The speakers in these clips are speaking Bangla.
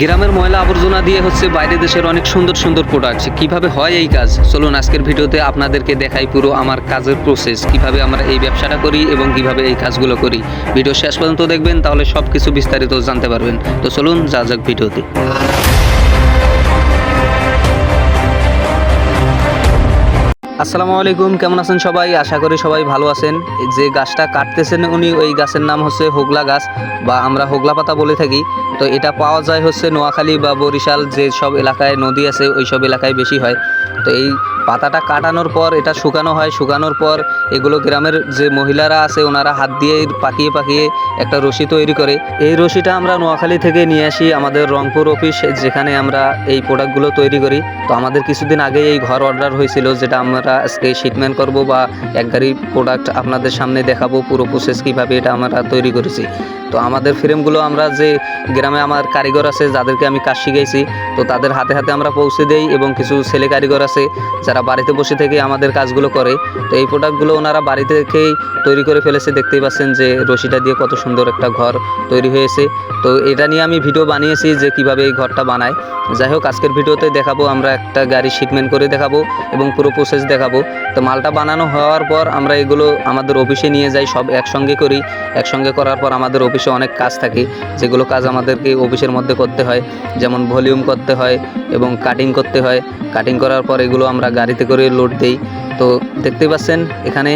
গ্রামের ময়লা আবর্জনা দিয়ে হচ্ছে বাইরে দেশের অনেক সুন্দর সুন্দর প্রোডাক্ট কীভাবে হয় এই কাজ? চলুন আজকের ভিডিওতে আপনাদেরকে দেখাই পুরো আমার কাজের প্রসেস কীভাবে আমরা এই ব্যবসাটা করি এবং কীভাবে এই কাজগুলো করি। ভিডিও শেষ পর্যন্ত দেখবেন, তাহলে সব কিছু বিস্তারিত জানতে পারবেন। তো চলুন, যা যাক ভিডিওতে। আসসালামু আলাইকুম, কেমন আছেন সবাই? আশা করি সবাই ভালো আছেন। যে গাছটা কাটতেছেন উনি, ওই গাছের নাম হচ্ছে হোগলা গাছ বা আমরা হোগলা পাতা বলে থাকি। তো এটা পাওয়া যায় হচ্ছে নোয়াখালী বা বরিশাল যে সব এলাকায় নদী আছে, ওই সব এলাকায় বেশি হয়। তো এই পাতাটা কাটানোর পর, এটা শুকানো হয়, শুকানোর পর এগুলো গ্রামের যে মহিলারা আছে, ওনারা হাত দিয়ে পাকিয়ে পাকিয়ে একটা রশি তৈরি করে। এই রশিটা আমরা নোয়াখালী থেকে নিয়ে আসি আমাদের রংপুর অফিস, যেখানে আমরা এই প্রোডাক্টগুলো তৈরি করি। তো আমাদের কিছুদিন আগে এই ঘর অর্ডার হয়েছিল, যেটা আমরা আজকে শিটমেন্ট করব বা এক গাড়ি প্রোডাক্ট আপনাদের সামনে দেখাবো, পুরো প্রসেস কীভাবে এটা আমরা তৈরি করেছি। তো আমাদের ফ্রেমগুলো আমরা যে গ্রামে আমার কারিগর আছে, যাদেরকে আমি কাজ শিখাইছি, তো তাদের হাতে হাতে আমরা পৌঁছে দেই এবং কিছু ছেলে কারিগর আছে, যারা বাড়িতে বসে থেকে আমাদের কাজগুলো করে। তো এই প্রোডাক্টগুলো ওনারা বাড়ি থেকেই তৈরি করে ফেলেছে। দেখতেই পাচ্ছেন যে রশিটা দিয়ে কত সুন্দর একটা ঘর তৈরি হয়েছে। তো এটা নিয়ে আমি ভিডিও বানিয়েছি যে কীভাবে এই ঘরটা বানায়। যাই হোক, আজকের ভিডিওতে দেখাবো, আমরা একটা গাড়ি শিটমেন্ট করে দেখাবো এবং পুরো প্রসেস দেখাবো। তো মালটা বানানো হওয়ার পর আমরা এগুলো আমাদের অফিসে নিয়ে যাই, সব একসঙ্গে করি। একসঙ্গে করার পর আমাদের অফিসে অনেক কাজ থাকে, যেগুলো কাজ আমাদেরকে অফিসের মধ্যে করতে হয়। যেমন ভলিউম করতে হয় এবং কাটিং করতে হয়। কাটিং করার পর এগুলো আমরা গাড়িতে করে লোড দিই। তো দেখতে পাচ্ছেন, এখানে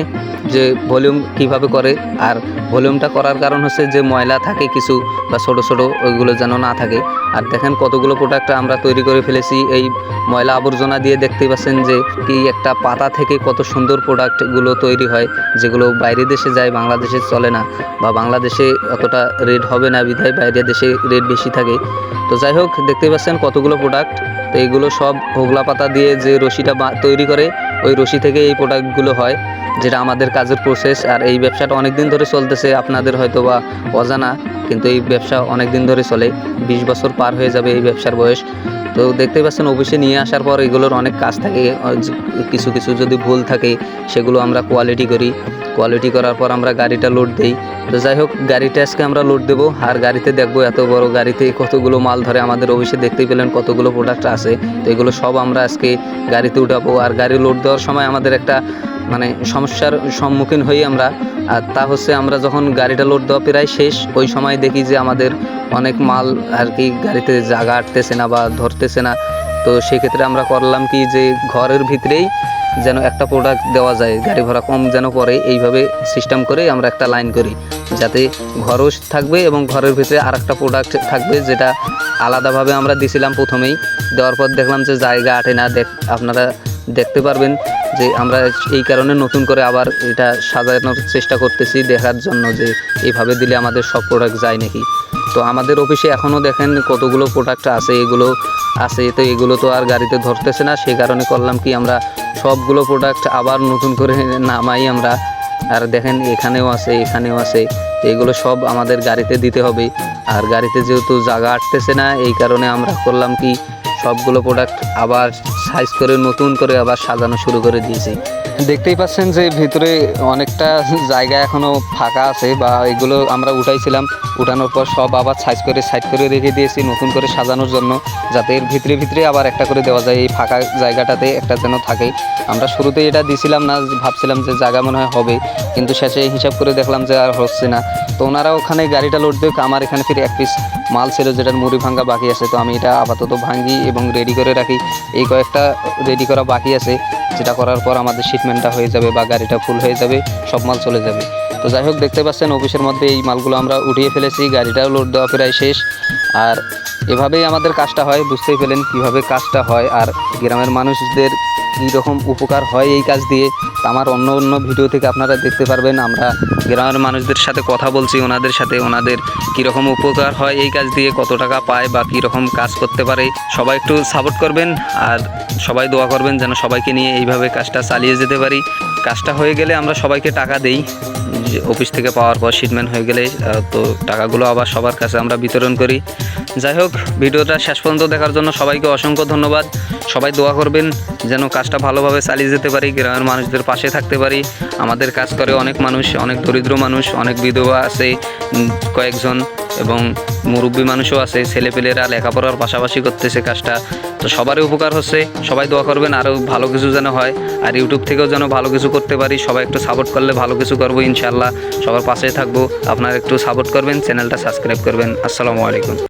যে ভলিউম কীভাবে করে, আর ভলিউমটা করার কারণ হচ্ছে যে ময়লা থাকে কিছু বা ছোটো ছোটো ওইগুলো যেন না থাকে। আর দেখেন কতগুলো প্রোডাক্ট আমরা তৈরি করে ফেলেছি। এই ময়লা আবর্জনা দিয়ে দেখতেই পাচ্ছেন যে কি একটা পাতা থেকে কত সুন্দর প্রোডাক্টগুলো তৈরি হয়, যেগুলো বাইরে দেশে যায়, বাংলাদেশে চলে না বা বাংলাদেশে অতটা রেট হবে না, বিধায় বাইরে দেশে রেট বেশি থাকে। তো যাই হোক, দেখতেই পাচ্ছেন কতগুলো প্রোডাক্ট তো এইগুলো সব হোগলা পাতা দিয়ে যে রশিটা তৈরি করে, ওই রশি থেকে এই প্রোডাক্টগুলো হয়, যেটা আমাদের কাজের প্রসেস আর এই ব্যবসাটা অনেক দিন ধরে চলতেছে, আপনাদের হয়তো বা অজানা, কিন্তু এই ব্যবসা অনেক দিন ধরে চলে। বিশ বছর পার হয়ে যাবে এই ব্যবসার বয়স। তো দেখতেই পাচ্ছেন অফিসে নিয়ে আসার পর এগুলোর অনেক কাজ থাকে। কিছু কিছু যদি ভুল থাকে, সেগুলো আমরা কোয়ালিটি করি। কোয়ালিটি করার পর আমরা গাড়িটা লোড দিই। তো যাই হোক, গাড়িটা আজকে আমরা লোড দেবো। আর গাড়িতে দেখব এত বড় গাড়িতে কতগুলো মাল ধরে। আমাদের অফিসে দেখতেই পেলেন কতগুলো প্রোডাক্ট আছে। তো এগুলো সব আমরা আজকে গাড়িতে উঠাবো। আর গাড়ি লোড দেওয়ার সময় আমাদের একটা মানে সমস্যার সম্মুখীন হই আমরা। আর তা হচ্ছে আমরা যখন গাড়িটা লোড দেওয়া প্রায় শেষ, ওই সময় দেখি যে আমাদের অনেক মাল আর কি গাড়িতে জায়গা আটতেছে না বা ধরতেছে না। তো সেক্ষেত্রে আমরা করলাম কি যে ঘরের ভিতরেই যেন একটা প্রোডাক্ট দেওয়া যায়, গাড়ি ভাড়া কম যেন পরে এইভাবে সিস্টেম করে আমরা একটা লাইন করি। যাতে ঘরও থাকবে এবং ঘরের ভিতরে আর একটা প্রোডাক্ট থাকবে যেটা আলাদাভাবে আমরা দিছিলাম প্রথমেই। দেওয়ার পর দেখলাম যে জায়গা আটে না। দেখ, আপনারা দেখতে পারবেন যে আমরা এই কারণে নতুন করে আবার এটা সাজানোর চেষ্টা করতেছি দেখার জন্য যে এইভাবে দিলে আমাদের সব প্রোডাক্ট যায় নাকি। তো আমাদের অফিসে এখনও দেখেন কতগুলো প্রোডাক্ট আছে, এগুলো আছে, তো এগুলো তো আর গাড়িতে ধরতেছে না সেই কারণে করলাম কি আমরা সবগুলো প্রোডাক্ট আবার নতুন করে নামাই আমরা। আর দেখেন এখানেও আছে এখানেও আছে এগুলো সব আমাদের গাড়িতে দিতে হবে। আর গাড়িতে যেহেতু জায়গা আটতেছে না, এই কারণে আমরা করলাম কি সবগুলো প্রোডাক্ট আবার সাইজ করে নতুন করে আবার সাজানো শুরু করে দিয়েছি। দেখতেই পাচ্ছেন যে ভিতরে অনেকটা জায়গা এখনও ফাঁকা আছে বা এগুলো আমরা উঠাইছিলাম, উঠানোর পর সব আবার সাইজ করে, সাইড করে রেখে দিয়েছি নতুন করে সাজানোর জন্য, যাতে এর ভিতরে ভিতরে আবার একটা করে দেওয়া যায়, এই ফাঁকা জায়গাটাতে একটা যেন থাকে। আমরা শুরুতে এটা দিছিলাম না, ভাবছিলাম যে জায়গা মনে হয় হবে। কিন্তু শেষে হিসাব করে দেখলাম যে আর হচ্ছে না। তো ওনারা ওখানে গাড়িটা লোড দেবে আমার এখানে ফিরে এক পিস মাল ছিল যেটার মুড়ি ভাঙ্গা বাকি আছে, তো আমি এটা আপাতত ভাঙ্গি এবং রেডি করে রাখি। এই কয়েকটা রেডি করা বাকি আছে, যেটা করার পর আমাদের শিপমেন্টটা হয়ে যাবে বা গাড়িটা ফুল হয়ে যাবে, সব মাল চলে যাবে। তো যাই হোক, দেখতে পাচ্ছেন অফিসের মধ্যে এই মালগুলো আমরা উঠিয়ে ফেলেছি, গাড়িটাও লোড দেওয়া প্রায় শেষ। আর এভাবেই আমাদের কাজটা হয়, বুঝতেই পেলেন কীভাবে কাজটা হয়। আর গ্রামের মানুষদের কী রকম উপকার হয় এই কাজ দিয়ে আমার অন্য অন্য ভিডিও থেকে আপনারা দেখতে পারবেন। আমরা গ্রামের মানুষদের সাথে কথা বলছি, ওনাদের সাথে ওনাদের কীরকম উপকার হয় এই কাজ দিয়ে, কত টাকা পায় বা কীরকম কাজ করতে পারে, সবাই একটু সাপোর্ট করবেন আর সবাই দোয়া করবেন যেন সবাইকে নিয়ে এইভাবে কাজটা চালিয়ে যেতে পারি। কাজটা হয়ে গেলে আমরা সবাইকে টাকা দেই অফিস থেকে পাওয়ার পর শিটমেন্ট হয়ে গেলে তো টাকাগুলো আবার সবার কাছে আমরা বিতরণ করি। যাই হোক, ভিডিওটা শেষ পর্যন্ত দেখার জন্য সবাইকে অসংখ্য ধন্যবাদ। সবাই দোয়া করবেন যেন কাজ কাজটা ভালোভাবে চালিয়ে যেতে পারি, গ্রামের মানুষদের পাশে থাকতে পারি। আমাদের কাজ করে অনেক মানুষ, অনেক দরিদ্র মানুষ, অনেক বিধবা আছে কয়েকজন এবং মুরব্বী মানুষও আছে, ছেলেপেলেরা লেখাপড়ার পাশাপাশি করতেছে কাজটা। তো সবারই উপকার হচ্ছে, সবাই দোয়া করবেন আরও ভালো কিছু যেন হয়, আর ইউটিউব থেকেও যেন ভালো কিছু করতে পারি, সবাই একটু সাপোর্ট করলে ভালো কিছু করব ইনশাল্লাহ সবার পাশে থাকব, আপনারা একটু সাপোর্ট করবেন চ্যানেলটা সাবস্ক্রাইব করবেন। আসসালামু আলাইকুম।